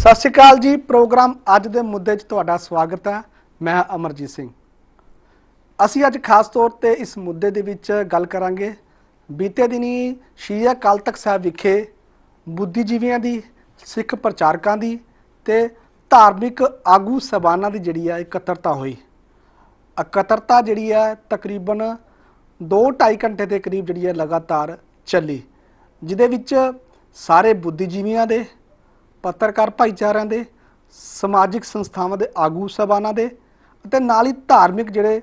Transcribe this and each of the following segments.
ਸਤਿ ਸ਼੍ਰੀ ਅਕਾਲ ਜੀ, ਪ੍ਰੋਗਰਾਮ ਅੱਜ ਦੇ ਮੁੱਦੇ 'ਚ ਤੁਹਾਡਾ ਸਵਾਗਤ ਹੈ। ਮੈਂ ਅਮਰਜੀਤ ਸਿੰਘ। ਅਸੀਂ ਅੱਜ ਖਾਸ ਤੌਰ ਤੇ ਇਸ ਮੁੱਦੇ ਦੇ ਵਿੱਚ ਗੱਲ ਕਰਾਂਗੇ। ਬੀਤੇ ਦਿਨੀ ਸ਼੍ਰੀ ਅਕਾਲ ਤਖਤ ਸਾਹਿਬ ਵਿਖੇ ਬੁੱਧੀਜੀਵੀਆਂ ਦੀ, ਸਿੱਖ ਪ੍ਰਚਾਰਕਾਂ ਦੀ ਤੇ ਧਾਰਮਿਕ ਆਗੂ ਸਬਾਨਾਂ ਦੀ ਜਿਹੜੀ ਹੈ ਇਕੱਤਰਤਾ ਹੋਈ। ਇਕੱਤਰਤਾ ਜਿਹੜੀ ਹੈ ਤਕਰੀਬਨ 2.5 ਘੰਟੇ ਦੇ ਕਰੀਬ ਜਿਹੜੀ ਹੈ ਲਗਾਤਾਰ ਚੱਲੀ, ਜਿਹਦੇ ਵਿੱਚ ਸਾਰੇ ਬੁੱਧੀਜੀਵੀਆਂ ਦੇ ਪੱਤਰਕਾਰ ਭਾਈਚਾਰਿਆਂ ਦੇ, ਸਮਾਜਿਕ ਸੰਸਥਾਵਾਂ ਦੇ, ਆਗੂ ਸਬਾਨਾਂ ਦੇ ਅਤੇ ਨਾਲ ਹੀ ਧਾਰਮਿਕ ਜਿਹੜੇ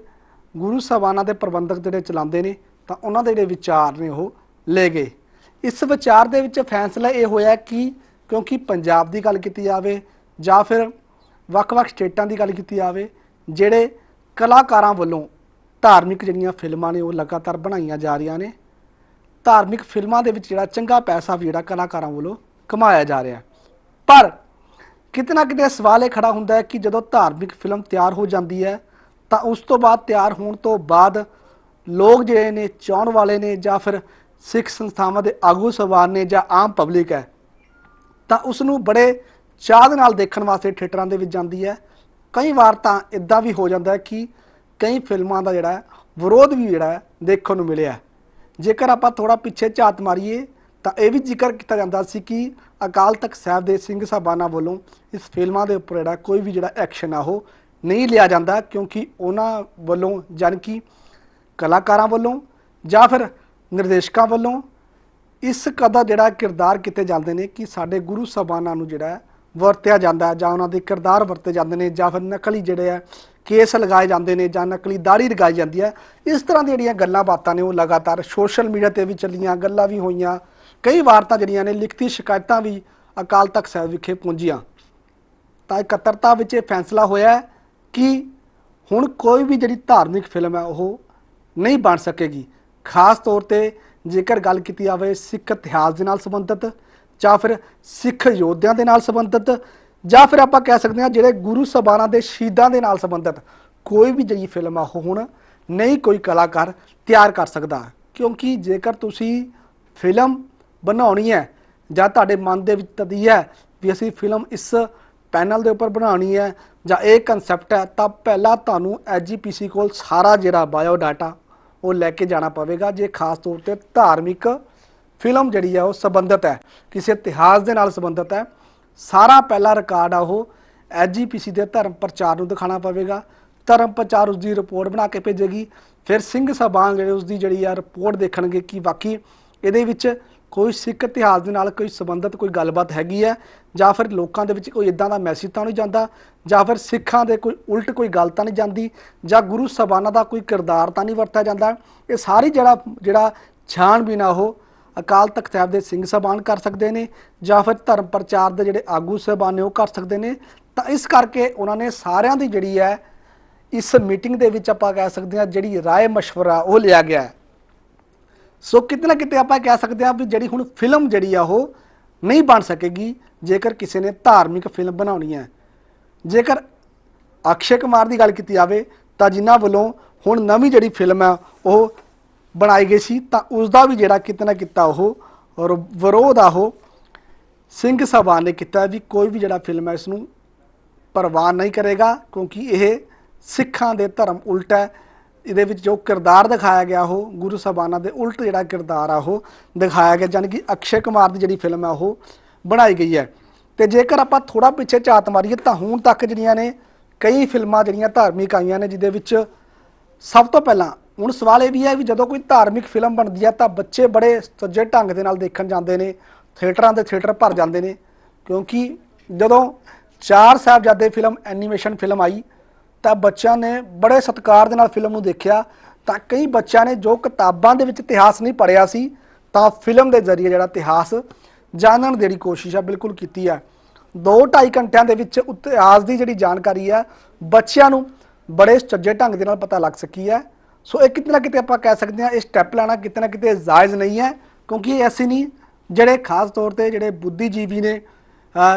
ਗੁਰੂ ਸਬਾਨਾਂ ਦੇ ਪ੍ਰਬੰਧਕ ਜਿਹੜੇ ਚਲਾਉਂਦੇ ਨੇ, ਤਾਂ ਉਹਨਾਂ ਦੇ ਜਿਹੜੇ ਵਿਚਾਰ ਨੇ ਉਹ ਲੈ ਗਏ। ਇਸ ਵਿਚਾਰ ਦੇ ਵਿੱਚ ਫੈਸਲਾ ਇਹ ਹੋਇਆ ਕਿ ਕਿਉਂਕਿ ਪੰਜਾਬ ਦੀ ਗੱਲ ਕੀਤੀ ਜਾਵੇ ਜਾਂ ਫਿਰ ਵੱਖ-ਵੱਖ ਸਟੇਟਾਂ ਦੀ ਗੱਲ ਕੀਤੀ ਜਾਵੇ, ਜਿਹੜੇ ਕਲਾਕਾਰਾਂ ਵੱਲੋਂ ਧਾਰਮਿਕ ਜਿਹੜੀਆਂ ਫਿਲਮਾਂ ਨੇ ਉਹ ਲਗਾਤਾਰ ਬਣਾਈਆਂ ਜਾ ਰਹੀਆਂ ਨੇ, ਧਾਰਮਿਕ ਫਿਲਮਾਂ ਦੇ ਵਿੱਚ ਜਿਹੜਾ ਚੰਗਾ ਪੈਸਾ ਵੀ ਜਿਹੜਾ ਕਲਾਕਾਰਾਂ ਵੱਲੋਂ ਕਮਾਇਆ ਜਾ ਰਿਹਾ। ਪਰ ਕਿਤੇ ਨਾ ਕਿਤੇ ਸਵਾਲ ਇਹ ਖੜਾ ਹੁੰਦਾ ਹੈ ਕਿ ਜਦੋਂ ਧਾਰਮਿਕ ਫਿਲਮ ਤਿਆਰ ਹੋ ਜਾਂਦੀ ਹੈ, ਤਾਂ ਉਸ ਤੋਂ ਬਾਅਦ ਤਿਆਰ ਹੋਣ ਤੋਂ ਬਾਅਦ ਲੋਕ ਜਿਹੜੇ ਨੇ, ਚਾਹਣ ਵਾਲੇ ਨੇ ਜਾਂ ਫਿਰ ਸਿੱਖ ਸੰਸਥਾਵਾਂ ਦੇ ਆਗੂ ਸਵਾਰ ਨੇ ਜਾਂ ਆਮ ਪਬਲਿਕ ਹੈ, ਤਾਂ ਉਸ ਨੂੰ ਬੜੇ ਚਾਹ ਦੇ ਨਾਲ ਦੇਖਣ ਵਾਸਤੇ ਥੀਏਟਰਾਂ ਦੇ ਵਿੱਚ ਜਾਂਦੀ ਹੈ। ਕਈ ਵਾਰ ਤਾਂ ਇਦਾਂ ਵੀ ਹੋ ਜਾਂਦਾ ਹੈ ਕਿ ਕਈ ਫਿਲਮਾਂ ਦਾ ਜਿਹੜਾ ਵਿਰੋਧ ਵੀ ਜਿਹੜਾ ਦੇਖਣ ਨੂੰ ਮਿਲਿਆ ਜੇਕਰ ਆਪਾਂ ਥੋੜਾ ਪਿੱਛੇ ਝਾਤ ਮਾਰੀਏ ਤਾਂ ਇਹ ਵੀ ਜ਼ਿਕਰ ਕੀਤਾ ਜਾਂਦਾ ਸੀ ਕਿ ਅਕਾਲ ਤਖਤ ਸਾਹਿਬ ਦੇ ਸਿੰਘ ਸਾਹਿਬਾਨਾਂ ਵੱਲੋਂ ਇਸ ਫਿਲਮਾਂ ਦੇ ਉੱਪਰ ਜਿਹੜਾ ਕੋਈ ਵੀ ਜਿਹੜਾ ਐਕਸ਼ਨ ਆ ਉਹ ਨਹੀਂ ਲਿਆ ਜਾਂਦਾ ਕਿਉਂਕਿ ਉਹਨਾਂ ਵੱਲੋਂ ਜਾਣੀ ਕਿ ਕਲਾਕਾਰਾਂ ਵੱਲੋਂ ਜਾਂ ਫਿਰ ਨਿਰਦੇਸ਼ਕਾਂ ਵੱਲੋਂ ਇਸ ਕਦਾ ਜਿਹੜਾ ਕਿਰਦਾਰ ਕੀਤੇ ਜਾਂਦੇ ਨੇ ਕਿ ਸਾਡੇ ਗੁਰੂ ਸਾਹਿਬਾਨਾਂ ਨੂੰ ਜਿਹੜਾ ਵਰਤਿਆ ਜਾਂਦਾ ਜਾਂ ਉਹਨਾਂ ਦੇ ਕਿਰਦਾਰ ਵਰਤੇ ਜਾਂਦੇ ਨੇ ਜਾਂ ਫਿਰ ਨਕਲੀ ਜਿਹੜੇ ਆ ਕੇਸ ਲਗਾਏ ਜਾਂਦੇ ਨੇ ਜਾਂ ਨਕਲੀ ਦਾੜੀ ਲਗਾਈ ਜਾਂਦੀ ਹੈ। ਇਸ ਤਰ੍ਹਾਂ ਦੀਆਂ ਜਿਹੜੀਆਂ ਗੱਲਾਂ ਬਾਤਾਂ ਨੇ ਉਹ ਲਗਾਤਾਰ ਸੋਸ਼ਲ ਮੀਡੀਆ ਤੇ ਵੀ ਚੱਲੀਆਂ, ਗੱਲਾਂ ਵੀ ਹੋਈਆਂ। ਕਈ ਵਾਰ ਤਾਂ ਜਿਹੜੀਆਂ ਨੇ ਲਿਖਤੀ ਸ਼ਿਕਾਇਤਾਂ ਵੀ ਅਕਾਲ ਤਖਤ ਸਾਹਿਬ ਵਿਖੇ ਪਹੁੰਚੀਆਂ। ਤਾਂ ਇਕੱਤਰਤਾ ਵਿੱਚ ਇਹ ਫੈਸਲਾ ਹੋਇਆ ਕਿ ਹੁਣ ਕੋਈ ਵੀ ਜਿਹੜੀ ਧਾਰਮਿਕ ਫਿਲਮ ਹੈ, ਉਹ ਨਹੀਂ ਬਣ ਸਕੇਗੀ। ਖਾਸ ਤੌਰ ਤੇ ਜੇਕਰ ਗੱਲ ਕੀਤੀ ਜਾਵੇ ਸਿੱਖ ਇਤਿਹਾਸ ਦੇ ਨਾਲ ਸੰਬੰਧਿਤ ਜਾਂ ਫਿਰ ਸਿੱਖ ਯੋਧਿਆਂ ਦੇ ਨਾਲ ਸੰਬੰਧਿਤ ਜਾਂ ਫਿਰ ਆਪਾਂ ਕਹਿ ਸਕਦੇ ਹਾਂ ਜਿਹੜੇ ਗੁਰੂ ਸਬਾਨਾਂ ਦੇ ਸ਼ਹੀਦਾਂ ਦੇ ਨਾਲ ਸੰਬੰਧਿਤ ਕੋਈ ਵੀ ਜਿਹੜੀ ਫਿਲਮ ਆ, ਉਹ ਹੁਣ ਨਹੀਂ ਕੋਈ ਕਲਾਕਾਰ ਤਿਆਰ ਕਰ ਸਕਦਾ। ਕਿਉਂਕਿ ਜੇਕਰ ਤੁਸੀਂ ਫਿਲਮ ਬਣਾਉਣੀ ਹੈ ਜਾਂ ਤੁਹਾਡੇ ਮਨ ਦੇ ਵਿੱਚ ਤਦੀ ਹੈ ਵੀ ਅਸੀਂ ਫਿਲਮ ਇਸ ਪੈਨਲ ਦੇ ਉੱਪਰ ਬਣਾਉਣੀ ਹੈ ਜਾਂ ਇਹ ਕਨਸੈਪਟ ਹੈ, ਤਾਂ ਪਹਿਲਾਂ ਤੁਹਾਨੂੰ ਐਜੀਪੀਸੀ ਕੋਲ ਸਾਰਾ ਜਿਹੜਾ ਬਾਇਓ ਡਾਟਾ ਉਹ ਲੈ ਕੇ ਜਾਣਾ ਪਵੇਗਾ, ਜੇ ਖਾਸ ਤੌਰ ਤੇ ਧਾਰਮਿਕ ਫਿਲਮ ਜਿਹੜੀ ਹੈ ਉਹ ਸੰਬੰਧਿਤ ਹੈ, ਕਿਸੇ ਇਤਿਹਾਸ ਦੇ ਨਾਲ ਸੰਬੰਧਿਤ ਹੈ, ਸਾਰਾ ਪਹਿਲਾ ਰਿਕਾਰਡ ਆ ਉਹ ਐਜੀਪੀਸੀ ਦੇ ਧਰਮ ਪ੍ਰਚਾਰ ਨੂੰ ਦਿਖਾਣਾ ਪਵੇਗਾ, ਧਰਮ ਪ੍ਰਚਾਰ ਉਸ ਦੀ ਰਿਪੋਰਟ ਬਣਾ ਕੇ ਭੇਜੇਗੀ, ਫਿਰ ਸਿੰਘ ਸਭਾ ਜਿਹੜੇ ਉਸ ਦੀ ਜਿਹੜੀ ਆ ਰਿਪੋਰਟ ਦੇਖਣਗੇ ਕਿ ਵਾਕਈ ਇਹਦੇ ਵਿੱਚ ਕੋਈ ਸਿੱਖ ਇਤਿਹਾਸ ਦੇ ਨਾਲ ਕੋਈ ਸੰਬੰਧਿਤ ਕੋਈ ਗੱਲਬਾਤ ਹੈਗੀ ਹੈ ਜਾਂ ਫਿਰ ਲੋਕਾਂ ਦੇ ਵਿੱਚ ਕੋਈ ਇਦਾਂ ਦਾ ਮੈਸੇਜ ਤਾਂ ਨਹੀਂ ਜਾਂਦਾ ਜਾਂ ਫਿਰ ਸਿੱਖਾਂ ਦੇ ਕੋਈ ਉਲਟ ਕੋਈ ਗੱਲ ਤਾਂ ਨਹੀਂ ਜਾਂਦੀ ਜਾਂ ਗੁਰੂ ਸਬਾਨਾ ਦਾ ਕੋਈ ਕਿਰਦਾਰ ਤਾਂ ਨਹੀਂ ਵਰਤਿਆ ਜਾਂਦਾ ਇਹ ਸਾਰੀ ਜਿਹੜਾ ਜਿਹੜਾ ਛਾਣਬੀਨ ਆ ਉਹ ਅਕਾਲ ਤਖਤ ਸਾਹਿਬ ਦੇ ਸਿੰਘ ਸਬਾਨ ਕਰ ਸਕਦੇ ਨੇ ਜਾਂ ਫਿਰ ਧਰਮ ਪ੍ਰਚਾਰ ਦੇ ਜਿਹੜੇ ਆਗੂ ਸਬਾਨ ਨੇ ਉਹ ਕਰ ਸਕਦੇ ਨੇ ਤਾਂ ਇਸ ਕਰਕੇ ਉਹਨਾਂ ਨੇ ਸਾਰਿਆਂ ਦੀ ਜਿਹੜੀ ਹੈ ਇਸ ਮੀਟਿੰਗ ਦੇ ਵਿੱਚ ਆਪਾਂ ਕਹਿ ਸਕਦੇ ਹਾਂ ਜਿਹੜੀ رائے مشورہ ਉਹ ਲਿਆ ਗਿਆ ਹੈ ਸੋ ਕਿਤੇ ਨਾ ਕਿਤੇ ਆਪਾਂ ਕਹਿ ਸਕਦੇ ਹਾਂ ਵੀ ਜਿਹੜੀ ਹੁਣ ਫਿਲਮ ਜਿਹੜੀ ਆ ਉਹ ਨਹੀਂ ਬਣ ਸਕੇਗੀ, ਜੇਕਰ ਕਿਸੇ ਨੇ ਧਾਰਮਿਕ ਫਿਲਮ ਬਣਾਉਣੀ ਹੈ। ਜੇਕਰ ਅਕਸ਼ੇ ਕੁਮਾਰ ਦੀ ਗੱਲ ਕੀਤੀ ਜਾਵੇ, ਤਾਂ ਜਿਨ੍ਹਾਂ ਵੱਲੋਂ ਹੁਣ ਨਵੀਂ ਜਿਹੜੀ ਫਿਲਮ ਹੈ ਉਹ ਬਣਾਈ ਗਈ ਸੀ, ਤਾਂ ਉਸ ਦਾ ਵੀ ਜਿਹੜਾ ਕਿਤੇ ਨਾ ਕਿਤਾ ਉਹ ਵਿਰੋਧ ਆ ਉਹ ਸਿੰਘ ਸਭਾ ਨੇ ਕੀਤਾ ਵੀ ਕੋਈ ਵੀ ਜਿਹੜਾ ਫਿਲਮ ਹੈ, ਇਸ ਨੂੰ ਪ੍ਰਵਾਨ ਨਹੀਂ ਕਰੇਗਾ, ਕਿਉਂਕਿ ਇਹ ਸਿੱਖਾਂ ਦੇ ਧਰਮ ਉਲਟ ਹੈ। ਇਹਦੇ ਵਿੱਚ ਜੋ ਕਿਰਦਾਰ ਦਿਖਾਇਆ ਗਿਆ, ਉਹ ਗੁਰੂ ਸਾਹਿਬਾਨਾਂ ਦੇ ਉਲਟ ਜਿਹੜਾ ਕਿਰਦਾਰ ਆ, ਉਹ ਦਿਖਾਇਆ ਗਿਆ, ਜਾਣੀ ਕਿ ਅਕਸ਼ੇ ਕੁਮਾਰ ਦੀ ਜਿਹੜੀ ਫਿਲਮ ਆ, ਉਹ ਬਣਾਈ ਗਈ ਹੈ। ਤੇ ਜੇਕਰ ਆਪਾਂ ਥੋੜਾ ਪਿੱਛੇ ਝਾਤ ਮਾਰੀਏ, ਤਾਂ ਹੁਣ ਤੱਕ ਜਿਹੜੀਆਂ ਨੇ ਕਈ ਫਿਲਮਾਂ, ਜਿਹੜੀਆਂ ਧਾਰਮਿਕ ਆਈਆਂ ਨੇ, ਜਿਹਦੇ ਵਿੱਚ ਸਭ ਤੋਂ ਪਹਿਲਾਂ ਹੁਣ ਸਵਾਲ ਇਹ ਵੀ ਹੈ ਵੀ ਜਦੋਂ ਕੋਈ ਧਾਰਮਿਕ ਫਿਲਮ ਬਣਦੀ ਹੈ ਤਾਂ ਬੱਚੇ ਬੜੇ ਸੱਜੇ ਢੰਗ ਦੇ ਨਾਲ ਦੇਖਣ ਜਾਂਦੇ ਨੇ, ਥੀਏਟਰਾਂ ਦੇ ਥੀਏਟਰ ਭਰ ਜਾਂਦੇ ਨੇ, ਕਿਉਂਕਿ ਜਦੋਂ ਚਾਰ ਸਾਹਿਬਜ਼ਾਦੇ ਫਿਲਮ, ਐਨੀਮੇਸ਼ਨ ਫਿਲਮ ਆਈ ਤਾਂ ਬੱਚਿਆਂ ਨੇ ਬੜੇ ਸਤਿਕਾਰ ਦੇ ਨਾਲ ਫਿਲਮ ਨੂੰ ਦੇਖਿਆ। ਤਾਂ ਕਈ ਬੱਚਿਆਂ ਨੇ ਜੋ ਕਿਤਾਬਾਂ ਦੇ ਵਿੱਚ ਇਤਿਹਾਸ ਨਹੀਂ ਪੜਿਆ ਸੀ, ਤਾਂ ਫਿਲਮ ਦੇ ਜ਼ਰੀਏ ਜਿਹੜਾ ਇਤਿਹਾਸ ਜਾਣਨ ਦੀ ਜਿਹੜੀ ਕੋਸ਼ਿਸ਼ ਆ ਬਿਲਕੁਲ ਕੀਤੀ ਹੈ 2.5 ਘੰਟਿਆਂ ਦੇ ਵਿੱਚ ਇਤਿਹਾਸ ਦੀ ਜਿਹੜੀ ਜਾਣਕਾਰੀ ਆ, ਬੱਚਿਆਂ ਨੂੰ ਬੜੇ ਸੱਜੇ ਢੰਗ ਦੇ ਨਾਲ ਪਤਾ ਲੱਗ ਸਕੀ ਹੈ ਸੋ ਇਹ ਕਿਤੇ ਨਾ ਕਿਤੇ ਆਪਾਂ ਕਹਿ ਸਕਦੇ ਹਾਂ, ਇਹ ਸਟੈਪ ਲੈਣਾ ਕਿਤੇ ਨਾ ਕਿਤੇ ਜਾਇਜ਼ ਨਹੀਂ ਹੈ, ਕਿਉਂਕਿ ਇਹ ਐਸੀ ਨਹੀਂ, ਜਿਹੜੇ ਖਾਸ ਤੌਰ ਤੇ ਜਿਹੜੇ ਬੁੱਧੀਜੀਵੀ ਨੇ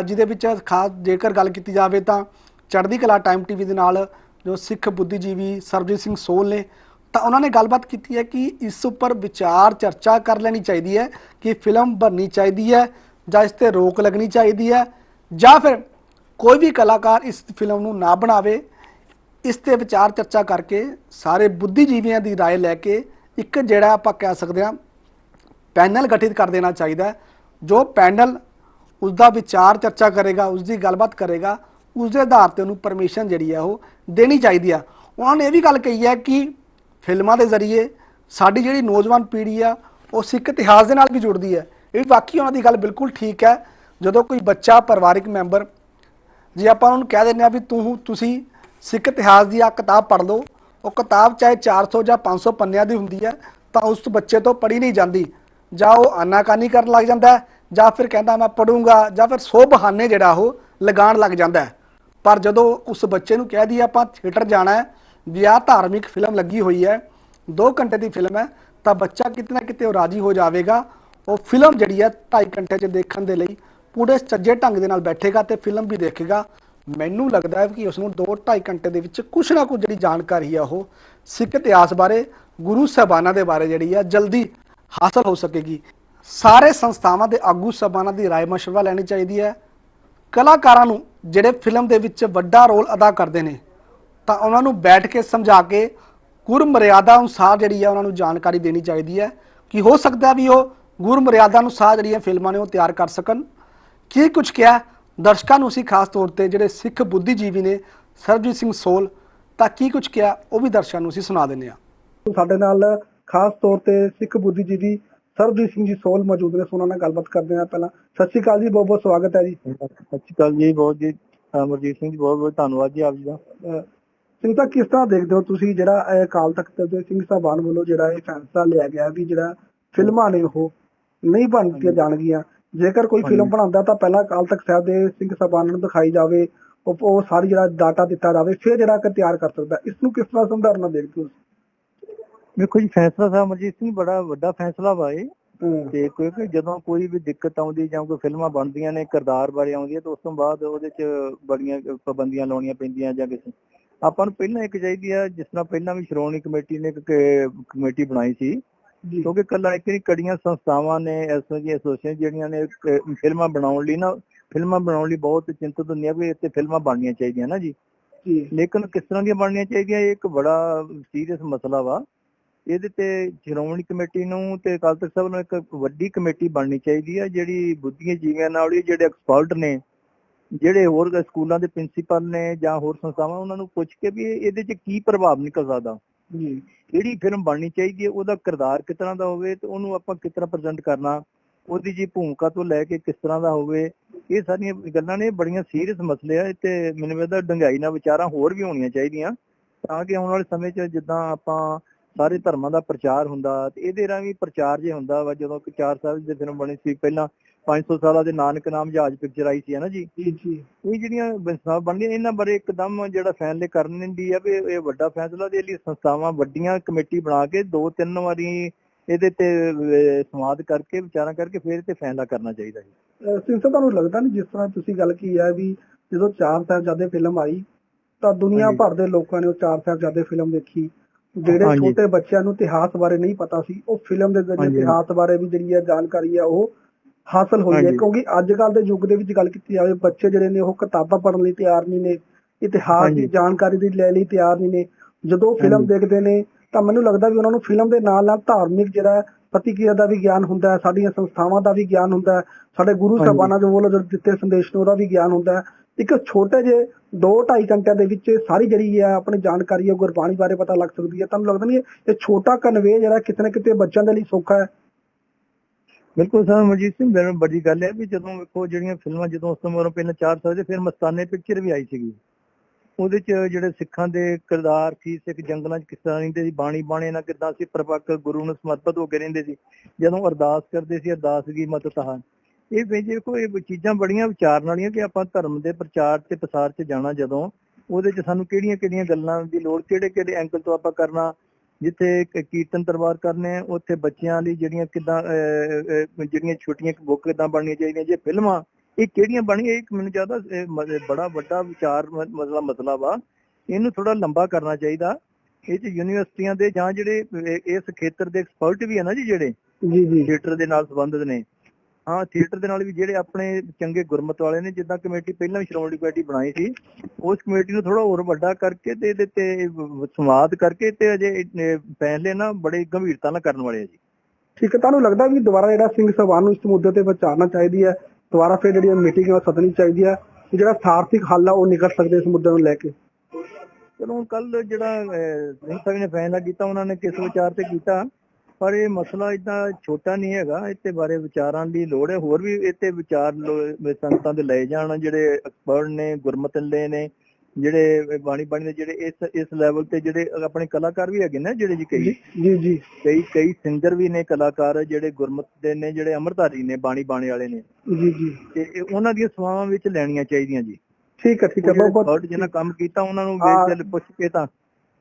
ਜਿਹਦੇ ਵਿੱਚ ਖਾਸ ਜੇਕਰ ਗੱਲ ਕੀਤੀ ਜਾਵੇ ਤਾਂ ਚੜ੍ਹਦੀ ਕਲਾ ਟਾਈਮ ਟੀਵੀ ਦੇ ਨਾਲ ਜੋ ਸਿੱਖ ਬੁੱਧੀਜੀਵੀ ਸਰਬਜੀਤ ਸਿੰਘ ਸੋਲ ਨੇ ਤਾਂ ਉਹਨਾਂ ਨੇ ਗੱਲਬਾਤ ਕੀਤੀ ਹੈ ਕਿ ਇਸ ਉੱਪਰ ਵਿਚਾਰ ਚਰਚਾ ਕਰ ਲੈਣੀ ਚਾਹੀਦੀ ਹੈ ਕਿ ਫਿਲਮ ਬਣਨੀ ਚਾਹੀਦੀ ਹੈ ਜਾਂ ਇਸ ਤੇ ਰੋਕ ਲੱਗਣੀ ਚਾਹੀਦੀ ਹੈ ਜਾਂ ਫਿਰ ਕੋਈ ਵੀ ਕਲਾਕਾਰ ਇਸ ਫਿਲਮ ਨੂੰ ਨਾ ਬਣਾਵੇ ਇਸ ਤੇ ਵਿਚਾਰ ਚਰਚਾ ਕਰਕੇ ਸਾਰੇ ਬੁੱਧੀਜੀਵੀਆਂ ਦੀ رائے ਲੈ ਕੇ ਇੱਕ ਜਿਹੜਾ ਆਪਾਂ ਕਹਿ ਸਕਦੇ ਹਾਂ ਪੈਨਲ ਗਠਿਤ ਕਰ ਦੇਣਾ ਚਾਹੀਦਾ ਹੈ ਜੋ ਪੈਨਲ ਉਸ ਦਾ ਵਿਚਾਰ ਚਰਚਾ ਕਰੇਗਾ ਉਸ ਦੀ ਗੱਲਬਾਤ ਕਰੇਗਾ ਉਸ ਦੇ ਆਧਾਰ ਤੇ ਉਹਨੂੰ ਪਰਮਿਸ਼ਨ ਜਿਹੜੀ ਆ ਉਹ ਦੇਣੀ ਚਾਹੀਦੀ ਆ। ਉਹਨਾਂ ਨੇ ਇਹ ਵੀ ਗੱਲ ਕਹੀ ਹੈ ਕਿ ਫਿਲਮਾਂ ਦੇ ਜ਼ਰੀਏ ਸਾਡੀ ਜਿਹੜੀ ਨੌਜਵਾਨ ਪੀੜ੍ਹੀ ਆ, ਉਹ ਸਿੱਖ ਇਤਿਹਾਸ ਦੇ ਨਾਲ ਵੀ ਜੁੜਦੀ ਹੈ ਇਹ ਵਾਕਈ ਉਹਨਾਂ ਦੀ ਗੱਲ ਬਿਲਕੁਲ ਠੀਕ ਹੈ ਜਦੋਂ ਕੋਈ ਬੱਚਾ, ਪਰਿਵਾਰਿਕ ਮੈਂਬਰ, ਜੇ ਆਪਾਂ ਉਹਨਾਂ ਨੂੰ ਕਹਿ ਦਿੰਦੇ ਆ ਵੀ ਤੂੰ ਤੁਸੀਂ ਸਿੱਖ ਇਤਿਹਾਸ ਦੀ ਆ ਕਿਤਾਬ ਪੜ੍ਹ ਲਓ, ਉਹ ਕਿਤਾਬ ਚਾਹੇ 400 ਜਾਂ 500 ਪੰਨਿਆਂ ਦੀ ਹੁੰਦੀ ਹੈ ਤਾਂ ਉਸ ਬੱਚੇ ਤੋਂ ਪੜ੍ਹੀ ਨਹੀਂ ਜਾਂਦੀ। ਜਾਂ ਉਹ ਆਨਾਕਾਨੀ ਕਰਨ ਲੱਗ ਜਾਂਦਾ ਜਾਂ ਫਿਰ ਕਹਿੰਦਾ ਮੈਂ ਪੜੂੰਗਾ ਜਾਂ ਫਿਰ ਸੋ ਬਹਾਨੇ ਜਿਹੜਾ ਉਹ ਲਗਾਉਣ ਲੱਗ ਜਾਂਦਾ ਹੈ। ਪਰ ਜਦੋਂ ਉਸ ਬੱਚੇ ਨੂੰ ਕਹਿ ਦਈਏ ਆਪਾਂ ਥੀਏਟਰ ਜਾਣਾ ਹੈ, ਵੀ ਧਾਰਮਿਕ ਫਿਲਮ ਲੱਗੀ ਹੋਈ ਹੈ 2 ਘੰਟੇ ਦੀ ਫਿਲਮ ਹੈ, ਤਾਂ ਬੱਚਾ ਕਿਤੇ ਨਾ ਕਿਤੇ ਉਹ ਰਾਜੀ ਹੋ ਜਾਵੇਗਾ। ਉਹ ਫਿਲਮ ਜਿਹੜੀ ਹੈ 2.5 ਘੰਟੇ 'ਚ ਦੇਖਣ ਦੇ ਲਈ ਪੂਰੇ ਸੱਜੇ ਢੰਗ ਦੇ ਨਾਲ ਬੈਠੇਗਾ ਤੇ ਫਿਲਮ ਵੀ ਦੇਖੇਗਾ। ਮੈਨੂੰ ਲੱਗਦਾ ਹੈ ਕਿ ਉਸ ਨੂੰ 2.5 ਘੰਟੇ ਦੇ ਵਿੱਚ ਕੁਝ ਨਾ ਕੁਝ ਜਿਹੜੀ ਜਾਣਕਾਰੀ ਆ ਉਹ ਸਿੱਖ ਇਤਿਹਾਸ ਬਾਰੇ, ਗੁਰੂ ਸਾਹਿਬਾਨਾਂ ਦੇ ਬਾਰੇ ਜਿਹੜੀ ਆ ਜਲਦੀ ਹਾਸਲ ਹੋ ਸਕੇਗੀ। ਸਾਰੇ ਸੰਸਥਾਵਾਂ ਦੇ ਆਗੂ ਸਾਹਿਬਾਨਾਂ ਦੀ ਰਾਏ ਮਸ਼ਵਰਾ ਲੈਣੀ ਚਾਹੀਦੀ ਹੈ। ਕਲਾਕਾਰਾਂ ਨੂੰ ਜਿਹੜੇ ਫਿਲਮ ਦੇ ਵਿੱਚ ਵੱਡਾ ਰੋਲ ਅਦਾ ਕਰਦੇ ਨੇ, ਤਾਂ ਉਹਨਾਂ ਨੂੰ ਬੈਠ ਕੇ ਸਮਝਾ ਕੇ ਗੁਰ ਮਰਿਆਦਾ ਅਨੁਸਾਰ ਜਿਹੜੀ ਹੈ ਉਹਨਾਂ ਨੂੰ ਜਾਣਕਾਰੀ ਦੇਣੀ ਚਾਹੀਦੀ ਹੈ ਕਿ ਹੋ ਸਕਦਾ ਵੀ ਉਹ ਗੁਰ ਮਰਿਆਦਾ ਅਨੁਸਾਰ ਜਿਹੜੀਆਂ ਫਿਲਮਾਂ ਨੇ ਉਹ ਤਿਆਰ ਕਰ ਸਕਣ। ਕੀ ਕੁਝ ਕਿਹਾ? ਦਰਸ਼ਕਾਂ ਨੂੰ ਅਸੀਂ ਖਾਸ ਤੌਰ ਤੇ ਜਿਹੜੇ ਸਿੱਖ ਬੁੱਧੀਜੀਵੀ ਨੇ, ਸਰਬਜੀਤ ਸਿੰਘ ਸੋਲ, ਤਾਂ ਕੀ ਕੁਝ ਕਿਹਾ? ਉਹ ਵੀ ਦਰਸ਼ਕਾਂ ਨੂੰ ਅਸੀਂ ਸੁਣਾ ਦਿੰਦੇ ਹਾਂ। ਸਾਡੇ ਨਾਲ ਖਾਸ ਤੌਰ ਤੇ ਸਿੱਖ ਬੁੱਧੀਜੀਵੀ ਸਰਬਜੀਤ ਸਿੰਘ ਜੀ ਸੋਲ ਮੌਜੂਦ ਨੇ ਉਹਨਾਂ ਨਾਲ ਗੱਲਬਾਤ ਕਰਦੇ ਹਾਂ ਪਹਿਲਾਂ। ਸਤਿ ਸ਼੍ਰੀ ਅਕਾਲ ਜੀ ਬਹੁਤ ਬਹੁਤ ਸਵਾਗਤ ਹੈ ਜੀ। ਸਤਿ ਸ਼੍ਰੀ ਅਕਾਲ ਜੀ ਬਹੁਤ ਜੀ ਅਮਰਜੀਤ ਸਿੰਘ ਜੀ ਬਹੁਤ ਬਹੁਤ ਧੰਨਵਾਦ ਜੀ ਆਪ ਜੀ ਦਾ। ਸਿੰਘ ਤਾਂ ਕਿਸ ਤਰ੍ਹਾਂ ਦੇਖਦੇ ਹੋ ਤੁਸੀਂ ਜਿਹੜਾ ਅਕਾਲ ਤਖਤ ਦੇ ਸਿੰਘ ਸਾਹਿਬਾਨ ਵੱਲੋਂ ਜਿਹੜਾ ਇਹ ਫੈਸਲਾ ਲਿਆ ਗਿਆ ਵੀ ਜਿਹੜਾ ਫਿਲਮਾਂ ਨੇ ਉਹ ਨਹੀਂ ਬਣਦੀਆਂ ਜਾਣਗੀਆਂ? ਜੇਕਰ ਕੋਈ ਫਿਲਮ। ਬਣਾਉਂਦਾ ਤਾਂ ਪਹਿਲਾਂ ਅਕਾਲ ਤਖਤ ਸਾਹਿਬ ਦੇ ਸਿੰਘ ਸਾਹਿਬਾਨ ਨੂੰ ਦਿਖਾਈ ਜਾਵੇ ਉਹ ਸਾਰੀ ਜਿਹੜਾ ਡਾਟਾ ਦਿੱਤਾ ਜਾਵੇ ਫਿਰ ਜਿਹੜਾ ਕਿ ਤਿਆਰ ਕਰ ਸਕਦਾ। ਇਸ ਨੂੰ ਕਿਸ ਤਰ੍ਹਾਂ ਸੰਦਰਭ ਨਾਲ ਦੇਖਦੇ ਹੋ ਵੇਖੋ ਜੀ ਫੈਸਲਾ ਸਾਹਿਬ ਅਮਰਜੀਤ ਸਿੰਘ ਬੜਾ ਵੱਡਾ ਫੈਸਲਾ ਵਾ ਇਹ। ਹਮ, ਤੇ ਕਿਉਂਕਿ ਜਦੋਂ ਕੋਈ ਵੀ ਦਿੱਕਤ ਆਉਂਦੀ ਜਾਂ ਕੋਈ ਫਿਲਮਾਂ ਬਣਦੀਆਂ ਨੇ ਕਿਰਦਾਰ ਬਾਰੇ ਆਉਂਦੀਆਂ ਤਾਂ ਉਸ ਤੋਂ ਬਾਅਦ ਉਹਦੇ 'ਚ ਬੜੀਆਂ ਪਾਬੰਦੀਆਂ ਲਾਉਣੀਆਂ ਪੈਂਦੀਆਂ ਜਾਂ ਕਿਸੇ। ਆਪਾਂ ਨੂੰ ਪਹਿਲਾਂ ਇੱਕ ਚਾਹੀਦੀ ਆ ਜਿਸ ਤਰ੍ਹਾਂ ਪਹਿਲਾਂ ਵੀ ਸ਼੍ਰੋਮਣੀ ਕਮੇਟੀ ਨੇ ਇੱਕ ਕਮੇਟੀ ਬਣਾਈ ਸੀ। ਜੀ। ਕਿਉਂਕਿ ਕੱਲਾ ਇੱਕ ਨਹੀਂ ਕੜੀਆਂ ਸੰਸਥਾਵਾਂ ਨੇ ਤਰ੍ਹਾਂ ਦੀਆਂ ਐਸੋਸੀਏਸ਼ਨ ਜਿਹੜੀਆਂ ਨੇ ਫਿਲਮਾਂ ਬਣਾਉਣ ਲਈ ਨਾ ਫਿਲਮਾਂ ਬਣਾਉਣ ਲਈ ਬਹੁਤ ਚਿੰਤਤ ਹੁੰਦੀਆਂ ਵੀ ਇੱਥੇ ਫਿਲਮਾਂ ਬਣਨੀਆਂ ਚਾਹੀਦੀਆਂ ਨਾ ਜੀ। ਜੀ। ਲੇਕਿਨ ਕਿਸ ਤਰ੍ਹਾਂ ਦੀਆਂ ਬਣਨੀਆਂ ਚਾਹੀਦੀਆਂ ਇਹ ਇੱਕ ਬੜਾ ਸੀਰੀਅਸ ਮਸਲਾ ਵਾ। ਇਹਦੇ ਤੇ ਸ਼੍ਰੋਮਣੀ ਕਮੇਟੀ ਨੂੰ ਤੇ ਅਕਾਲ ਤਖਤ ਸਾਹਿਬ ਨੂੰ ਇੱਕ ਵੱਡੀ ਕਮੇਟੀ ਬਣਨੀ ਚਾਹੀਦੀ ਹੈ ਜਿਹੜੀ ਬੁੱਧੀਆਂ ਜੀਵਿਆਂ ਨਾਲ ਹੀ ਜਿਹੜੇ ਐਕਸਪਰਟ ਨੇ ਜਿਹੜੇ ਹੋਰ ਸਕੂਲਾਂ ਦੇ ਪ੍ਰਿੰਸੀਪਲ ਨੇ ਜਾਂ ਹੋਰ ਸੰਸਥਾਵਾਂ ਉਹਨਾਂ ਨੂੰ ਪੁੱਛ ਕੇ ਵੀ ਇਹ- ਇਹਦੇ 'ਚ ਕੀ ਪ੍ਰਭਾਵ ਨਿਕਲ ਸਕਦਾ। ਜੀ। ਕਿਹੜੀ ਫਿਲਮ ਬਣਨੀ ਚਾਹੀਦੀ ਹੈ ਉਹਦਾ ਕਿਰਦਾਰ ਕਿਸ ਤਰ੍ਹਾਂ ਦਾ ਹੋਵੇ ਤੇ ਉਹਨੂੰ ਆਪਾਂ ਕਿਸ ਤਰ੍ਹਾਂ ਪ੍ਰੈਜ਼ੈਂਟ ਕਰਨਾ ਉਹਦੀ ਜੀ ਭੂਮਿਕਾ ਤੋਂ ਲੈ ਕੇ ਕਿਸ ਤਰ੍ਹਾਂ ਦਾ ਹੋਵੇ ਇਹ ਸਾਰੀਆਂ ਗੱਲਾਂ ਨੇ ਬੜੀਆਂ ਸੀਰੀਅਸ ਮਸਲੇ ਆ ਤੇ ਮੈਨੂੰ ਲੱਗਦਾ ਡੰਗਾਈ ਨਾਲ ਵਿਚਾਰਾਂ ਹੋਰ ਵੀ ਹੋਣੀਆਂ ਚਾਹੀਦੀਆਂ ਤਾਂ ਕਿ ਆਉਣ ਵਾਲੇ ਸਮੇਂ 'ਚ ਜਿੱਦਾਂ ਆਪਾਂ ਸਾਰੇ ਧਰਮਾਂ ਦਾ ਪ੍ਰਚਾਰ ਹੁੰਦਾ ਤੇ ਇਹਦੇ ਰਾਹੀਂ ਪ੍ਰਚਾਰ ਜੇ ਹੁੰਦਾ ਵਾ ਜਦੋਂ ਕਿ ਚਾਰ ਸਾਹਿਬ ਦੀ ਫਿਲਮ ਬਣੀ ਸੀ ਪਹਿਲਾਂ 500 ਸਾਲਾਂ ਦੇ ਨਾਨਕ ਨਾਮ ਜਹਾਜ਼ ਪਿਕਚਰ ਆਈ ਸੀ ਹੈ ਨਾ ਜੀ? ਜੀ ਜੀ। ਇਹ ਜਿਹੜੀਆਂ ਸੰਸਥਾਵਾਂ ਬਣਦੀਆਂ ਇਹਨਾਂ ਬਾਰੇ ਇੱਕਦਮ ਜਿਹੜਾ ਫੈਸਲੇ ਕਰਨ ਦੀ ਆ ਵੀ ਇਹ ਵੱਡਾ ਫੈਸਲਾ ਦੇ ਲਈ ਸੰਸਥਾਵਾਂ ਵੱਡੀਆਂ ਕਮੇਟੀ ਬਣਾ ਕੇ ਦੋ ਤਿੰਨ ਵਾਰੀ ਇਹਦੇ ਤੇ ਸੰਵਾਦ ਕਰਕੇ ਵਿਚਾਰਾਂ ਕਰਕੇ ਫਿਰ ਤੇ ਫੈਸਲਾ ਕਰਨਾ ਚਾਹੀਦਾ ਜੀ। ਸਿੰਘ ਸਾਹਿਬ ਤੁਹਾਨੂੰ ਲੱਗਦਾ ਨਹੀਂ ਜਿਸ ਤਰ੍ਹਾਂ ਤੁਸੀਂ ਗੱਲ ਕੀ ਹੈ ਵੀ ਜਦੋਂ ਚਾਰ ਸਾਹਿਬਜ਼ਾਦੇ ਫਿਲਮ ਆਈ ਤਾਂ ਦੁਨੀਆ। ਭਰ ਦੇ ਲੋਕਾਂ ਨੇ ਉਹ ਚਾਰ ਸਾਹਿਬਜ਼ਾਦੇ ਫਿਲਮ ਦੇਖੀ ਜਿਹੜੇ। ਛੋਟੇ ਬੱਚਿਆਂ ਨੂੰ ਇਤਿਹਾਸ ਬਾਰੇ ਨਹੀਂ ਪਤਾ ਸੀ ਉਹ ਫਿਲਮ ਦੇ ਜ਼ਰੀਏ। ਇਤਿਹਾਸ ਬਾਰੇ ਵੀ ਜਿਹੜੀ ਹੈ ਜਾਣਕਾਰੀ ਹੈ ਉਹ ਹਾਸਲ ਹੋਈ ਹੈ। ਕਿਉਂਕਿ ਅੱਜ ਕੱਲ ਦੇ ਯੁੱਗ ਦੇ ਵਿੱਚ ਗੱਲ ਕੀਤੀ ਜਾਵੇ ਬੱਚੇ ਜਿਹੜੇ ਨੇ ਉਹ ਕਿਤਾਬਾਂ ਪੜ੍ਹਨ ਲਈ ਤਿਆਰ ਨਹੀਂ ਨੇ ਇਤਿਹਾਸ ਦੀ। ਜਾਣਕਾਰੀ ਦੀ ਲੈ ਲਈ ਤਿਆਰ ਨਹੀਂ ਨੇ ਜਦੋਂ ਫਿਲਮ। ਦੇਖਦੇ ਨੇ ਤਾਂ ਮੈਨੂੰ ਲੱਗਦਾ ਵੀ ਉਹਨਾਂ ਨੂੰ ਫਿਲਮ ਦੇ ਨਾਲ ਨਾਲ ਧਾਰਮਿਕ ਜਿਹੜਾ ਪ੍ਰਤੀਕਿਰਿਆ ਦਾ ਵੀ ਗਿਆਨ ਹੁੰਦਾ ਹੈ ਸਾਡੀਆਂ ਸੰਸਥਾਵਾਂ ਦਾ ਵੀ ਗਿਆਨ ਹੁੰਦਾ ਹੈ ਸਾਡੇ ਗੁਰੂ। ਸਾਹਿਬਾਨਾਂ ਦੇ ਵੱਲੋਂ ਦਿੱਤੇ ਸੰਦੇਸ਼ ਨੇ ਉਹਦਾ ਵੀ ਗਿਆਨ ਹੁੰਦਾ ਹੈ ਇੱਕ ਛੋਟੇ ਜਿਹੇ 2.5 ਘੰਟਿਆਂ ਦੇ ਵਿੱਚ ਸਾਰੀ ਜਿਹੜੀ ਹੈ ਆਪਣੀ ਜਾਣਕਾਰੀ ਹੈ ਗੁਰਬਾਣੀ ਬਾਰੇ ਪਤਾ ਲੱਗ ਸਕਦੀ ਹੈ ਤੁਹਾਨੂੰ ਲੱਗਦਾ ਨਹੀਂ ਇਹ ਛੋਟਾ ਕਨਵੇ ਜਿਹੜਾ ਕਿਤੇ ਨਾ ਕਿਤੇ ਬੱਚਿਆਂ ਦੇ ਲਈ ਸੌਖਾ ਹੈ। ਬਿਲਕੁਲ ਸਰ, ਮਨਜੀਤ ਸਿੰਘ, ਮੈਨੂੰ ਬੜੀ ਗੱਲ ਹੈ ਵੀ ਜਦੋਂ ਵੇਖੋ ਜਿਹੜੀਆਂ ਫਿਲਮਾਂ, ਜਦੋਂ ਉਸ ਤੋਂ ਮਗਰੋਂ ਪਹਿਲਾਂ ਚਾਰ ਸਾਲ ਦੇ, ਫਿਰ ਮਸਤਾਨੇ ਪਿਕਚਰ ਵੀ ਆਈ ਸੀਗੀ। ਉਹਦੇ ਚ ਜਿਹੜੇ ਸਿੱਖਾਂ ਦੇ ਕਿਰਦਾਰ ਸੀ, ਸਿੱਖ ਜੰਗਲਾਂ 'ਚ ਕਿਸ ਤਰ੍ਹਾਂ ਰਹਿੰਦੇ ਸੀ, ਬਾਣੀ ਬਾਣੇ ਨਾਲ ਕਿੱਦਾਂ ਸੀ ਪ੍ਰਪੱਕ ਗੁਰੂ ਨੂੰ ਸਮਰਪਿਤ ਹੋ ਕੇ ਰਹਿੰਦੇ ਸੀ। ਜਦੋਂ ਅਰਦਾਸ ਕਰਦੇ ਸੀ, ਅਰਦਾਸ ਦੀ ਮਤ ਤਹਾ ਇਹ ਦੇਖੋ ਇਹ ਚੀਜ਼ਾਂ ਬੜੀਆਂ ਵਿਚਾਰਨ ਵਾਲੀਆਂ ਕਿ ਆਪਾਂ ਧਰਮ ਦੇ ਪ੍ਰਚਾਰ ਤੇ ਪ੍ਰਸਾਰ 'ਚ ਜਾਣਾ ਜਦੋਂ ਉਹਦੇ 'ਚ ਸਾਨੂੰ ਕਿਹੜੀਆਂ ਕਿਹੜੀਆਂ ਗੱਲਾਂ ਦੀ ਲੋੜ ਕਿਹੜੇ ਕਿਹੜੇ ਐਂਗਲ ਤੋਂ ਆਪਾਂ ਕਰਨਾ ਜਿੱਥੇ ਕੀਰਤਨ ਦਰਬਾਰ ਕਰਨੇ ਆ ਉੱਥੇ ਬੱਚਿਆਂ ਲਈ ਜਿਹੜੀਆਂ ਕਿਦਾਂ ਜਿਹੜੀਆਂ ਛੋਟੀਆਂ ਬੁੱਕ ਕਿਦਾਂ ਬਣਨੀਆਂ ਚਾਹੀਦੀਆਂ ਜੇ ਫਿਲਮਾਂ ਇਹ ਕਿਹੜੀਆਂ ਬਣੀਆਂ ਇਹ ਇੱਕ ਮੈਨੂੰ ਜ਼ਿਆਦਾ ਬੜਾ ਵੱਡਾ ਵਿਚਾਰ ਮ- ਮਸਲਾ ਮਸਲਾ ਵਾ ਇਹਨੂੰ ਥੋੜਾ ਲੰਬਾ ਕਰਨਾ ਚਾਹੀਦਾ। ਇਹ ਚ ਯੂਨੀਵਰਸਿਟੀਆਂ ਦੇ ਜਾਂ ਜਿਹੜੇ ਇਸ ਖੇਤਰ ਦੇ ਐਕਸਪਰਟ ਵੀ ਆ ਨਾ ਜੀ ਜਿਹੜੇ ਜੀ ਜੀ। ਥੀਏਟਰ ਦੇ ਨਾਲ ਸੰਬੰਧਿਤ ਨੇ ਹਾਂ ਥੀਏਟਰ ਦੇ ਨਾਲ ਵੀ ਜਿਹੜੇ ਆਪਣੇ ਚੰਗੇ ਗੁਰਮਤ ਵਾਲੇ ਨੇ ਜਿੱਦਾਂ ਕਮੇਟੀ ਪਹਿਲਾਂ ਵੀ ਸ਼੍ਰੋਮਣੀ ਕਮੇਟੀ ਬਣਾਈ ਸੀ ਉਸ ਕਮੇਟੀ ਨੂੰ ਥੋੜਾ ਹੋਰ ਵੱਡਾ ਕਰਕੇ ਤੇ ਇਹਦੇ ਤੇ ਸੰਵਾਦ ਕਰਕੇ ਤੇ ਅਜੇ ਫੈਸਲੇ ਨਾ ਬੜੇ ਗੰਭੀਰਤਾ ਨਾਲ ਕਰਨ ਵਾਲੇ ਆ ਜੀ। ਠੀਕ ਹੈ ਤੁਹਾਨੂੰ ਲੱਗਦਾ ਵੀ ਦੁਬਾਰਾ ਜਿਹੜਾ ਸਿੰਘ ਸਭਾ ਨੂੰ ਇਸ ਮੁੱਦੇ ਤੇ ਵਿਚਾਰਨਾ ਚਾਹੀਦੀ ਹੈ? ਦੁਬਾਰਾ ਫਿਰ ਜਿਹੜੀ ਮੀਟਿੰਗ ਸੱਦਣੀ ਚਾਹੀਦੀ ਹੈ? ਕਿ ਜਿਹੜਾ ਸਾਰਥਿਕ ਹੱਲ ਆ ਉਹ ਨਿਕਲ ਸਕਦੇ ਇਸ ਮੁੱਦੇ ਨੂੰ ਲੈ ਕੇ? ਚਲੋ ਕੱਲ ਜਿਹੜਾ ਸਿੰਘ ਸਾਹਿਬ ਨੇ ਫੈਸਲਾ ਕੀਤਾ ਉਹਨਾਂ ਨੇ ਕਿਸ ਵਿਚਾਰ ਤੇ ਕੀਤਾ? ਪਰ ਇਹ ਮਸਲਾ ਇਦਾਂ ਛੋਟਾ ਨਹੀਂ ਹੈਗਾ ਇੱਥੇ ਬਾਰੇ ਵਿਚਾਰਾਂ ਦੀ ਲੋੜ ਹੈ। ਹੋਰ ਵੀ ਇੱਥੇ ਵਿਚਾਰ ਸੰਗਤਾਂ ਦੇ ਲਏ ਜਾਣ ਜਿਹੜੇ ਐਕਸਪਰਟ ਨੇ ਗੁਰਮਤਲੇ ਨੇ ਜਿਹੜੇ ਬਾਣੀ ਬਾਣੀ ਦੇ ਜਿਹੜੇ ਇਸ ਇਸ ਲੈਵਲ ਤੇ ਜਿਹੜੇ ਆਪਣੇ ਕਲਾਕਾਰ ਵੀ ਹੈਗੇ ਨੇ ਜਿਹੜੇ ਜੀ ਕਈ ਜੀ ਜੀ ਕਈ ਕਈ ਸਿੰਗਰ ਵੀ ਨੇ ਕਲਾਕਾਰ ਜਿਹੜੇ ਗੁਰਮਤ ਦੇ ਨੇ ਜਿਹੜੇ ਅੰਮ੍ਰਿਤਧਾਰੀ ਨੇ ਬਾਣੀ ਬਾਣੇ ਵਾਲੇ ਨੇ। ਜੀ ਜੀ। ਤੇ ਉਹਨਾਂ ਦੀਆਂ ਸੇਵਾਵਾਂ ਵਿੱਚ ਲੈਣੀਆਂ ਚਾਹੀਦੀਆਂ ਜੀ। ਠੀਕ ਹੈ ਠੀਕ ਹੈ। ਬਹੁਤ ਬਹੁਤ ਜਿਹਨਾਂ ਕੰਮ ਕੀਤਾ ਉਹਨਾਂ ਨੂੰ। ਵੇਖ ਕੇ ਪੁੱਛ ਕੇ ਤਾਂ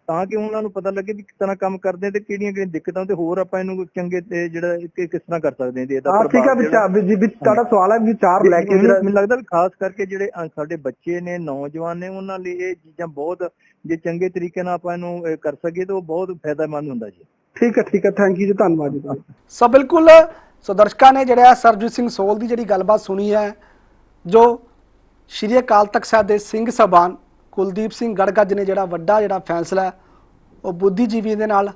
ਤਾਂ ਕਿ ਉਹਨਾਂ ਨੂੰ ਪਤਾ ਲੱਗੇ ਵੀ ਕਿਸ ਤਰ੍ਹਾਂ ਕੰਮ ਕਰਦੇ ਆ ਤੇ ਕਿਹੜੀਆਂ ਕਿਹੜੀਆਂ ਦਿੱਕਤਾਂ ਤੇ ਹੋਰ ਆਪਾਂ ਇਹਨੂੰ ਚੰਗੇ ਤੇ ਜਿਹੜਾ ਕਿਸ ਤਰ੍ਹਾਂ ਕਰ ਸਕਦੇ ਹਾਂ ਤੇ ਇਹਦਾ ਹਾਂ ਠੀਕ ਹੈ ਪ੍ਰਭਾਵ ਜਿਹੜਾ- ਵਿਚਾਰ ਵੀ- ਜੀ ਵੀ ਤੁਹਾਡਾ ਸਵਾਲ ਹੈ ਵਿਚਾਰ ਲੈ ਕੇ ਮੈਨੂੰ ਜਿਹੜਾ ਮੈਨੂੰ ਲੱਗਦਾ ਵੀ ਖਾਸ ਕਰਕੇ ਜਿਹੜੇ ਸਾਡੇ ਬੱਚੇ ਨੇ ਨੌਜਵਾਨ ਨੇ ਉਹਨਾਂ ਲਈ ਇਹ ਚੀਜ਼ਾਂ ਬਹੁਤ ਜੇ ਚੰਗੇ ਤਰੀਕੇ ਨਾਲ ਆਪਾਂ ਇਹਨੂੰ ਕਰ ਸਕੀਏ ਤਾਂ ਉਹ ਬਹੁਤ ਫਾਇਦਾਮੰਦ ਹੁੰਦਾ ਜੀ। ਠੀਕ ਹੈ ਠੀਕ ਹੈ। ਥੈਂਕ ਯੂ ਜੀ ਧੰਨਵਾਦ ਜੀ ਸੋ ਬਿਲਕੁਲ ਸੋ ਦਰਸ਼ਕਾਂ ਨੇ ਜਿਹੜਾ ਸਰਜੀਤ ਸਿੰਘ ਸੋਲ ਦੀ ਜਿਹੜੀ ਗੱਲਬਾਤ ਸੁਣੀ ਹੈ ਜੋ ਸ਼੍ਰੀ ਅਕਾਲ ਤਖਤ ਸਾਹਿਬ ਦੇ ਸਿੰਘ ਸਭਾਨ ਕੁਲਦੀਪ ਸਿੰਘ ਗੜਗੱਜ ਨੇ ਜਿਹੜਾ ਵੱਡਾ ਜਿਹੜਾ ਫੈਸਲਾ ਉਹ ਬੁੱਧੀਜੀਵੀ ਦੇ ਨਾਲ,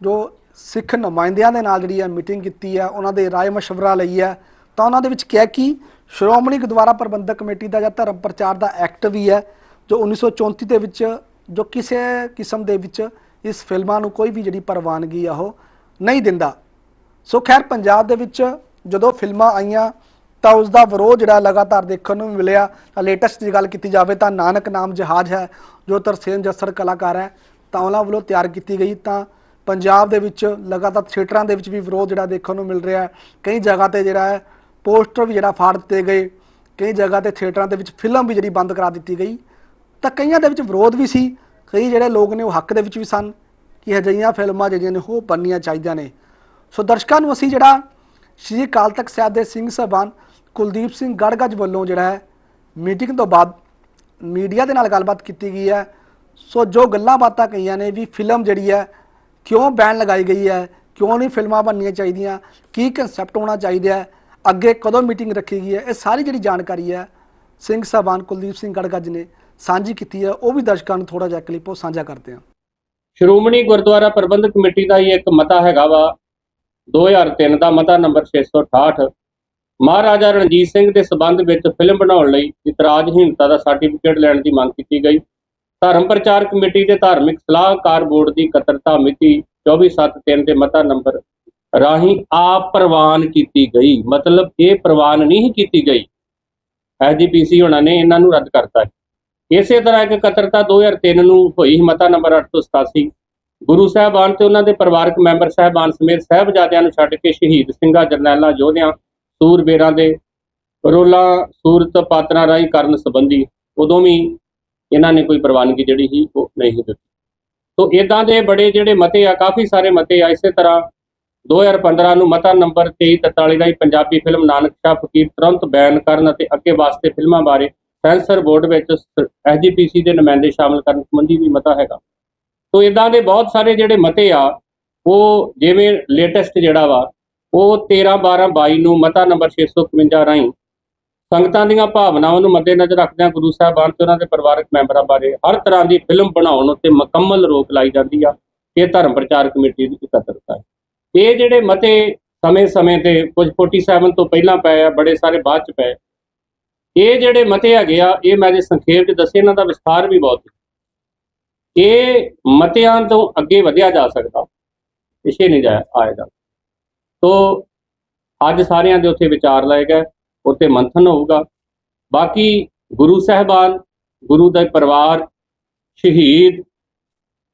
ਜੋ ਸਿੱਖ ਨੁਮਾਇੰਦਿਆਂ ਦੇ ਨਾਲ ਜਿਹੜੀ ਹੈ ਮੀਟਿੰਗ ਕੀਤੀ ਹੈ, ਉਹਨਾਂ ਦੇ ਰਾਏ ਮਸ਼ਵਰਾ ਲਈ ਹੈ, ਤਾਂ ਉਹਨਾਂ ਦੇ ਵਿੱਚ ਕਿਹਾ ਕਿ ਸ਼੍ਰੋਮਣੀ ਗੁਰਦੁਆਰਾ ਪ੍ਰਬੰਧਕ ਕਮੇਟੀ ਦਾ ਜਾਂ ਧਰਮ ਪ੍ਰਚਾਰ ਦਾ ਐਕਟ ਵੀ ਹੈ, ਜੋ 1934 ਦੇ ਵਿੱਚ, ਜੋ ਕਿਸੇ ਕਿਸਮ ਦੇ ਵਿੱਚ ਇਸ ਫਿਲਮਾਂ ਨੂੰ ਕੋਈ ਵੀ ਜਿਹੜੀ ਪ੍ਰਵਾਨਗੀ ਆ ਉਹ ਨਹੀਂ ਦਿੰਦਾ। ਸੋ ਖੈਰ, ਪੰਜਾਬ ਦੇ ਵਿੱਚ ਜਦੋਂ ਫਿਲਮਾਂ ਆਈਆਂ ਤਾਂ ਉਸ ਦਾ ਵਿਰੋਧ ਜਿਹੜਾ ਲਗਾਤਾਰ ਦੇਖਣ ਨੂੰ ਮਿਲਿਆ। ਤਾਂ ਲੇਟੈਸਟ ਦੀ ਗੱਲ ਕੀਤੀ ਜਾਵੇ ਤਾਂ ਨਾਨਕ ਨਾਮ ਜਹਾਜ਼ ਹੈ, ਜੋ ਤਰਸੇਮ ਜੱਸਰ ਕਲਾਕਾਰ ਹੈ। ਤਾਂ ਉਹਨਾਂ ਵੱਲੋਂ ਤਿਆਰ ਕੀਤੀ ਗਈ। ਤਾਂ ਪੰਜਾਬ ਦੇ ਵਿੱਚ ਲਗਾਤਾਰ ਥੀਏਟਰਾਂ ਦੇ ਵਿੱਚ ਵੀ ਵਿਰੋਧ ਜਿਹੜਾ ਦੇਖਣ ਨੂੰ ਮਿਲ ਰਿਹਾ ਹੈ। ਕਈ ਜਗ੍ਹਾ ਤੇ ਜਿਹੜਾ ਹੈ, ਪੋਸਟਰ ਵੀ ਜਿਹੜਾ ਫਾੜ ਦਿੱਤੇ ਗਏ। ਕਈ ਜਗ੍ਹਾ ਤੇ ਥੀਏਟਰਾਂ ਦੇ ਵਿੱਚ ਫਿਲਮ ਵੀ ਜਿਹੜੀ ਬੰਦ ਕਰਾ ਦਿੱਤੀ ਗਈ। ਤਾਂ ਕਈਆਂ ਦੇ ਵਿੱਚ ਵਿਰੋਧ ਵੀ ਸੀ। ਕਈ ਜਿਹੜੇ ਲੋਕ ਨੇ ਉਹ ਹੱਕ ਦੇ ਵਿੱਚ ਵੀ ਸਨ ਕਿ ਅਜਿਹੀਆਂ ਫਿਲਮਾਂ ਜਿਹੜੀਆਂ ਨੇ ਉਹ ਬਣਨੀਆਂ ਚਾਹੀਦੀਆਂ ਨੇ। ਸੋ ਦਰਸ਼ਕਾਂ ਨੂੰ ਅਸੀਂ ਜਿਹੜਾ ਸ਼੍ਰੀ ਅਕਾਲ ਤਖਤ ਸਾਹਿਬ ਦੇ ਸਿੰਘ ਸਾਹਿਬਾਨ ਕੁਲਦੀਪ ਸਿੰਘ ਗੜਗੱਜ ਵੱਲੋਂ ਜਿਹੜਾ ਹੈ ਮੀਟਿੰਗ ਤੋਂ ਬਾਅਦ ਮੀਡੀਆ ਦੇ ਨਾਲ ਗੱਲਬਾਤ ਕੀਤੀ ਗਈ ਹੈ। ਸੋ ਜੋ ਗੱਲਾਂ ਬਾਤਾਂ ਕਹੀਆਂ ਨੇ ਵੀ ਫਿਲਮ ਜਿਹੜੀ ਹੈ ਕਿਉਂ ਬੈਨ ਲਗਾਈ ਗਈ ਹੈ, ਕਿਉਂ ਨਹੀਂ ਫਿਲਮਾਂ ਬਣਨੀਆਂ ਚਾਹੀਦੀਆਂ, ਕੀ ਕਨਸੈਪਟ ਹੋਣਾ ਚਾਹੀਦਾ ਹੈ, ਅੱਗੇ ਕਦੋਂ ਮੀਟਿੰਗ ਰੱਖੀ ਗਈ ਹੈ, ਇਹ ਸਾਰੀ ਜਿਹੜੀ ਜਾਣਕਾਰੀ ਹੈ ਸਿੰਘ ਸਾਹਿਬਾਨ ਕੁਲਦੀਪ ਸਿੰਘ ਗੜਗੱਜ ਨੇ ਸਾਂਝੀ ਕੀਤੀ ਹੈ। ਉਹ ਵੀ ਦਰਸ਼ਕਾਂ ਨੂੰ ਥੋੜਾ ਜਿਹਾ ਕਲਿੱਪ ਉਹ ਸਾਂਝਾ ਕਰਦੇ ਹਾਂ। ਸ਼੍ਰੋਮਣੀ ਗੁਰਦੁਆਰਾ ਪ੍ਰਬੰਧਕ ਕਮੇਟੀ ਦਾ ਹੀ ਇੱਕ ਮਤਾ ਹੈਗਾ ਵਾ। 2003 ਦਾ ਮਤਾ ਨੰਬਰ 668 ਮਹਾਰਾਜਾ ਰਣਜੀਤ ਸਿੰਘ ਦੇ ਸਬੰਧ ਵਿੱਚ ਫਿਲਮ ਬਣਾਉਣ ਲਈ ਇਤਰਾਜ਼ਹੀਣਤਾ ਦਾ ਸਰਟੀਫਿਕੇਟ ਲੈਣ ਦੀ ਮੰਗ ਕੀਤੀ ਗਈ। ਧਰਮ ਪ੍ਰਚਾਰ ਕਮੇਟੀ ਦੇ ਧਾਰਮਿਕ ਸਲਾਹਕਾਰ ਬੋਰਡ ਦੀ ਇਕੱਤਰਤਾ ਮਿਤੀ 24/7/3 ਦੇ ਮਤਾ ਨੰਬਰ ਰਾਹੀਂ ਆਪ ਪ੍ਰਵਾਨ ਕੀਤੀ ਗਈ। ਮਤਲਬ ਇਹ ਪ੍ਰਵਾਨ ਨਹੀਂ ਕੀਤੀ ਗਈ। ਐਜੀਪੀਸੀ ਉਹਨਾਂ ਨੇ ਇਹਨਾਂ ਨੂੰ ਰੱਦ ਕਰਤਾ ਹੈ। ਇਸੇ ਤਰ੍ਹਾਂ ਇੱਕ ਇਕੱਤਰਤਾ 2003 ਨੂੰ ਹੋਈ ਮਤਾ ਨੰਬਰ 887 ਗੁਰੂ ਸਾਹਿਬਾਨ ਤੇ ਉਹਨਾਂ ਦੇ ਪਰਿਵਾਰਕ ਮੈਂਬਰ ਸਾਹਿਬਾਨ ਸਮੇਤ ਸਾਹਿਬਜ਼ਾਦਿਆਂ ਨੂੰ ਛੱਡ ਕੇ ਸ਼ਹੀਦ ਸਿੰਘਾਂ ਜਰਨੈਲਾਂ ਯੋਧਿਆਂ ਸੂਰਬੀਰਾਂ ਦੇ ਰੋਲਾ ਸੂਰਤ ਪਾਤਰਾਂ ਰਾਹੀਂ ਕਰਨ ਸੰਬੰਧੀ ਉਦੋਂ ਵੀ ਇਹਨਾਂ ਨੇ ਕੋਈ ਪ੍ਰਵਾਨਗੀ ਜਿਹੜੀ ਸੀ ਉਹ ਨਹੀਂ ਦਿੱਤੀ। ਤੋਂ ਇਦਾਂ ਦੇ ਬੜੇ ਜਿਹੜੇ ਮਤੇ ਆ, ਕਾਫੀ ਸਾਰੇ ਮਤੇ ਆ। ਇਸੇ ਤਰ੍ਹਾਂ 2015 ਨੂੰ ਮਤਾ ਨੰਬਰ 2343 ਰਾਹੀਂ ਪੰਜਾਬੀ ਫਿਲਮ ਨਾਨਕ ਸ਼ਾਹ ਫਕੀਰ ਤੁਰੰਤ ਬੈਨ ਕਰਨ ਅਤੇ ਅੱਗੇ ਵਾਸਤੇ ਫਿਲਮਾਂ ਬਾਰੇ ਸੈਂਸਰ ਬੋਰਡ ਵਿੱਚ ਐਸਜੀਪੀਸੀ ਦੇ ਨੁਮਾਇੰਦੇ ਸ਼ਾਮਲ ਕਰਨ ਸੰਬੰਧੀ ਵੀ ਮਤਾ ਹੈਗਾ। ਤੋਂ ਇਦਾਂ ਦੇ ਬਹੁਤ ਸਾਰੇ ਜਿਹੜੇ ਮਤੇ ਆ, ਉਹ ਜਿਵੇਂ ਲੇਟੈਸਟ ਜਿਹੜਾ ਵਾ ਉਹ 13 12 22 ਨੂੰ ਮਤਾ ਨੰਬਰ 651 ਰਾਹੀਂ ਸੰਗਤਾਂ ਦੀਆਂ ਭਾਵਨਾਵਾਂ ਨੂੰ ਮੱਦੇਨਜ਼ਰ ਰੱਖਦਿਆਂ ਗੁਰੂ ਸਾਹਿਬਾਨ ਤੇ ਉਹਨਾਂ ਦੇ ਪਰਿਵਾਰਕ ਮੈਂਬਰਾਂ ਬਾਰੇ ਹਰ ਤਰ੍ਹਾਂ ਦੀ ਫਿਲਮ ਬਣਾਉਣ ਉੱਤੇ ਮੁਕੰਮਲ ਰੋਕ ਲਾਈ ਜਾਂਦੀ ਆ ਇਹ ਧਰਮ ਪ੍ਰਚਾਰ ਕਮੇਟੀ ਦੀ ਇਕੱਤਰਤਾ ਹੈ। ਇਹ ਜਿਹੜੇ ਮਤੇ ਸਮੇਂ-ਸਮੇਂ ਤੇ ਕੁਝ 47 ਤੋਂ ਪਹਿਲਾਂ ਪਏ ਆ, ਬੜੇ ਸਾਰੇ ਬਾਅਦ ਚ ਪਏ। ਇਹ ਜਿਹੜੇ ਮਤੇ ਹੈਗੇ ਆ, ਇਹ ਮੈਂ ਜੇ ਸੰਖੇਪ ਚ ਦੱਸੇ, ਇਹਨਾਂ ਦਾ ਵਿਸਥਾਰ ਵੀ ਬਹੁਤ ਹੈ। ਇਹ ਮਤਿਆਂ ਤੋਂ ਅੱਗੇ ਵਧਿਆ ਜਾ ਸਕਦਾ, ਪਿਛੇ ਨਹੀਂ ਜਾਇਆ ਆਏਗਾ। ਤੋ ਅੱਜ ਸਾਰਿਆਂ ਦੇ ਉੱਥੇ ਵਿਚਾਰ ਲਏ ਗਏ ਉੱਤੇ ਮੰਥਨ ਹੋਊਗਾ। ਬਾਕੀ ਗੁਰੂ ਸਾਹਿਬਾਨ, ਗੁਰੂ ਦਾ ਪਰਿਵਾਰ, ਸ਼ਹੀਦ,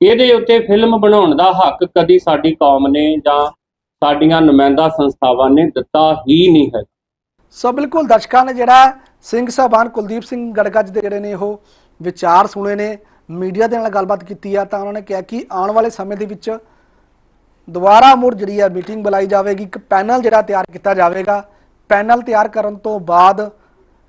ਇਹਦੇ ਉੱਤੇ ਫਿਲਮ ਬਣਾਉਣ ਦਾ ਹੱਕ ਕਦੀ ਸਾਡੀ ਕੌਮ ਨੇ ਜਾਂ ਸਾਡੀਆਂ ਨੁਮਾਇੰਦਾ ਸੰਸਥਾਵਾਂ ਨੇ ਦਿੱਤਾ ਹੀ ਨਹੀਂ ਹੈ। ਸੋ ਬਿਲਕੁਲ ਦਰਸ਼ਕਾਂ ਨੇ ਜਿਹੜਾ ਸਿੰਘ ਸਾਹਿਬਾਨ ਕੁਲਦੀਪ ਸਿੰਘ ਗੜਗੱਜ ਦੇ ਜਿਹੜੇ ਨੇ ਉਹ ਵਿਚਾਰ ਸੁਣੇ ਨੇ, ਮੀਡੀਆ ਦੇ ਨਾਲ ਗੱਲਬਾਤ ਕੀਤੀ ਆ, ਤਾਂ ਉਹਨਾਂ ਨੇ ਕਿਹਾ ਕਿ ਆਉਣ ਵਾਲੇ ਸਮੇਂ ਦੇ ਵਿੱਚ ਦੁਬਾਰਾ ਮੁੜ ਜਿਹੜੀ ਹੈ ਮੀਟਿੰਗ ਬੁਲਾਈ ਜਾਵੇਗੀ ਇੱਕ ਪੈਨਲ ਜਿਹੜਾ ਤਿਆਰ ਕੀਤਾ ਜਾਵੇਗਾ ਪੈਨਲ ਤਿਆਰ ਕਰਨ ਤੋਂ ਬਾਅਦ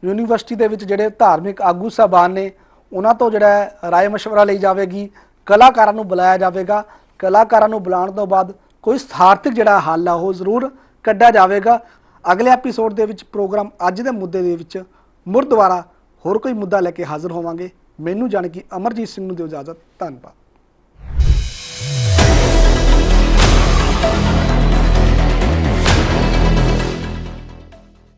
ਯੂਨੀਵਰਸਿਟੀ ਦੇ ਵਿੱਚ ਜਿਹੜੇ ਧਾਰਮਿਕ ਆਗੂ ਸਾਹਿਬਾਨ ਨੇ ਉਹਨਾਂ ਤੋਂ ਜਿਹੜਾ ਹੈ ਰਾਏ مشورہ ਲਈ ਜਾਵੇਗੀ ਕਲਾਕਾਰਾਂ ਨੂੰ ਬੁਲਾਇਆ ਜਾਵੇਗਾ ਕਲਾਕਾਰਾਂ ਨੂੰ ਬੁਲਾਉਣ ਤੋਂ ਬਾਅਦ ਕੋਈ ਸਥਾਰਥਿਕ ਜਿਹੜਾ ਹੱਲ ਆ ਉਹ ਜ਼ਰੂਰ ਕੱਢਿਆ ਜਾਵੇਗਾ ਅਗਲੇ ਐਪੀਸੋਡ ਦੇ ਵਿੱਚ ਪ੍ਰੋਗਰਾਮ ਅੱਜ ਦੇ ਮੁੱਦੇ ਦੇ ਵਿੱਚ ਮੁੜ ਦੁਬਾਰਾ ਹੋਰ ਕੋਈ ਮੁੱਦਾ ਲੈ ਕੇ ਹਾਜ਼ਰ ਹੋਵਾਂਗੇ ਮੈਨੂੰ ਜਾਣ ਕਿ ਅਮਰਜੀਤ ਸਿੰਘ ਨੂੰ ਦਿਓ ਇਜਾਜ਼ਤ ਧੰਨਵਾਦ